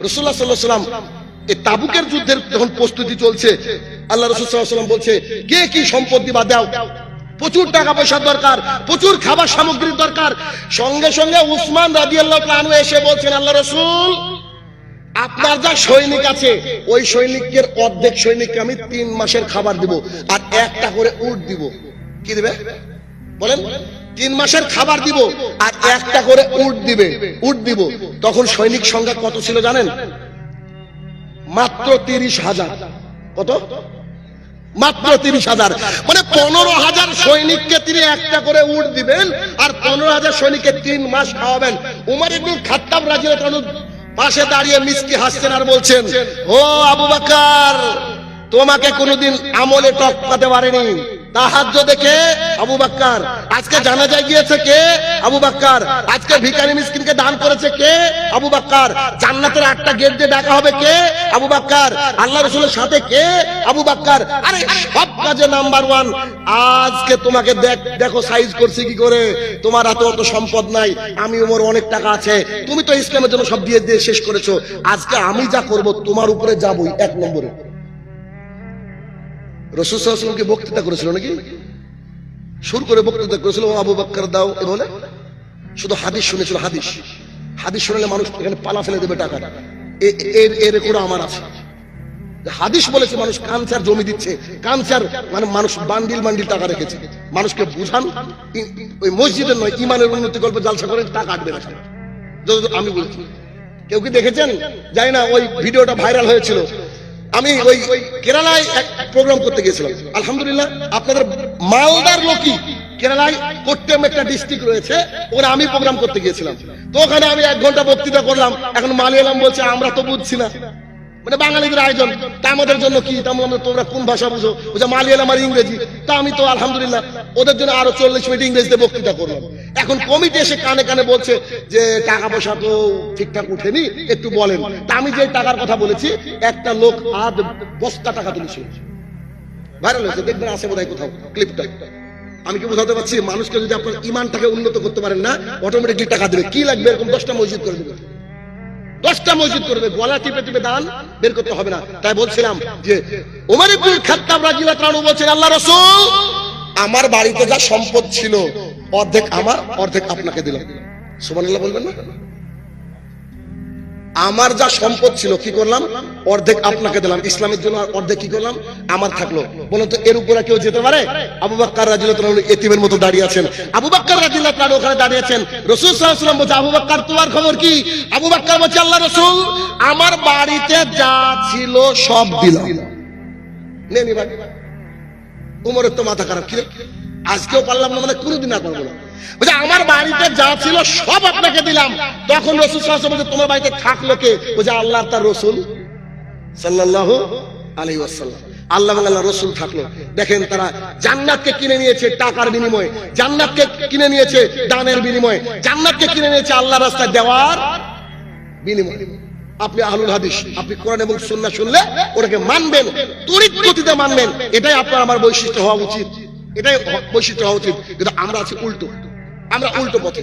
রসুল্লাহ সাল্লাহ সাল্লাম এই তাবুকের যুদ্ধের যখন প্রস্তুতি চলছে, আল্লাহ বলছে, কে কি সম্পদ দিবা দাও? প্রচুর টাকা পয়সার দরকার, প্রচুর খাবার সামগ্রীর দরকার। সঙ্গে সঙ্গে উসমান রাজি আল্লাহ আনু এসে বলছেন, আল্লাহ রসুল, আপনার যা সৈনিক আছে, ওই সৈনিকের অর্ধেক সৈনিককে আমি তিন মাসের খাবার দিব, আর একটা করে উট দিব। কি দিবে? বলেন। তিন মাসের খাবার দিব আর একটা করে উট দিবে, উট দিব। তখন সৈনিক সংখ্যা কত ছিল জানেন? মাত্র তিরিশ হাজার। কত? মাত্র তিরিশ হাজার। মানে পনেরো হাজার সৈনিককে তিনি একটা করে উট দিবেন আর পনেরো হাজার সৈনিককে তিন মাস খাওয়াবেন। উমার ইবনুল খাত্তাব রাজিয়াল্লাহু পাশে দাঁড়িয়ে মিসকি হাসছেন আর বলছেন, ও আবু বাকার, তোমাকে কোনোদিন আমলে টপকাতে পারেনি আবু বাক্কার। আরে সব নাম্বার ওয়ান। আজকে তোমাকে দেখ দেখো সাইজ করছি কি করে? তোমার এত অত সম্পদ নাই। আমি ওমর অনেক টাকা আছে। তুমি তো ইসলামের জন্য সব দিয়ে দিয়ে শেষ করেছ। আজকে আমি যা করব, তোমার উপরে যাবই, এক নম্বরে। রসুল সাল্লামকে বক্তৃতা করেছিল নাকি? সুর করে বক্তৃতা করেছিল আবু বাক্কার দাও। এ বলে? শুধু হাদিস শুনেছিল, হাদিস। হাদিস শুনলে মানুষ এখানে পালা ফেলে দেবে টাকা। এর এর আমার আছে। হাদিস বলেছে, মানুষ কানসার জমি দিচ্ছে। কানসার মানে মানুষ বান্ডিল বান্ডিল টাকা রেখেছে। মানুষকে বুঝান ওই মসজিদের নয়, ইমানের উন্নতি গল্প জালসা করেন টাকা আটবে না। আমি বলেছি। কেউ কি দেখেছেন? জানি না, ওই ভিডিওটা ভাইরাল হয়েছিল। আমি ওই কেরালায় এক প্রোগ্রাম করতে গিয়েছিলাম। আলহামদুলিল্লাহ, আপনাদের মালদার লোকই কেরালায় কোট্টেম একটা ডিস্ট্রিক্ট রয়েছে, ওখানে আমি প্রোগ্রাম করতে গিয়েছিলাম। তো ওখানে আমি এক ঘণ্টা বক্তৃতা করলাম, এখন মালিয়ালাম বলছে, আমরা তো বুঝছি না। মানে বাঙালিদের আয়োজন। তা আমাদের জন্য কি? আমরা তোমরা কোন ভাষা বুঝো? ওই যে মালিয়ালাম আর ইংরেজি। তা আমি তো আলহামদুলিল্লাহ ওদের জন্য আরও চল্লিশ মিনিট ইংরেজিতে বক্তৃতা করলাম। এখন কমিটি এসে কানে কানে বলছে যে, টাকা পয়সা তো ঠিকঠাক উঠেনি, একটু বলেন। তা আমি যে টাকার কথা বলেছি, একটা লোক আধ বস্তা টাকা তুলেছিল ভাইরাল হয়েছে, দেখবেন আছে বোধহয় কোথাও ক্লিপটা আমি কি বোঝাতে পারছি? মানুষকে যদি আপনার ইমানটাকে উন্নত করতে পারেন না অটোমেটিকলি টাকা দেবে। কি লাগবে? এরকম দশটা মসজিদ করে দেবে। দশটা মসজিদ করবে, গলা টিপে টিপে দান বের করতে হবে না। তাই বলছিলাম যে ওমর ইবনুল খাত্তাব রাদিয়াল্লাহু তাআলা বলছেন আল্লাহ রাসূল, আমার বাড়িতে যা সম্পদ ছিল, অর্ধেক আমার, অর্ধেক আপনাকে দিলাম। সুবহানাল্লাহ বলবেন না? আমার যা সম্পদ ছিল, কি করলাম? অর্ধেক আপনাকে দিলাম, ইসলামের জন্য অর্ধেক কি করলাম? আমার থাকল। বলুন তো, এর উপরে কেউ যেতে পারে? আবু বাক্কার রাজিল্লাহ এতিমের মতো দাঁড়িয়ে আছেন। আবু বাক্কার রাজিল্লাহ ওখানে দাঁড়িয়ে আছেন। রসুল আলাইহি বলছে, আবু বাক্কার, তোমার খবর কি? আবু বাক্কার বলছে, আল্লাহ রসুল, আমার বাড়িতে যা ছিল সব দিলাম। এবার উমরের তো মাথা খারাপ, কি? আজকেও পারলাম না মানে কোনোদিন আর পারব না। বলছে, আমার বাড়িতে যা ছিল সব আপনাকে দিলাম। তখন রসুল সাল্লাল্লাহু বলছে, তোমার বাড়িতে থাকল কে? বলছে, আল্লাহ তার রসুল সাল্লাল্লাহু আলাইহি ওয়াসাল্লাম। আল্লাহ আল্লাহ রসুল থাকল। দেখেন তারা জান্নাতকে কিনে নিয়েছে টাকার বিনিময়ে, জান্নাতকে কিনে নিয়েছে দানের বিনিময়ে, জান্নাতকে কিনে নিয়েছে আল্লাহ রাস্তায় দেওয়ার বিনিময়। আপনি আহলুল হাদিস, আপনি কোরআন এবং সুন্নাহ শুনলে ওটাকে মানবেন, তড়িৎ গতিতে মানবেন। এটাই আপনার আমার বৈশিষ্ট্য হওয়া উচিত। এটাই বৈশিষ্ট্য হওয়া উচিত। কিন্তু আমরা আছি উল্টো। আমরা উল্টো পথে।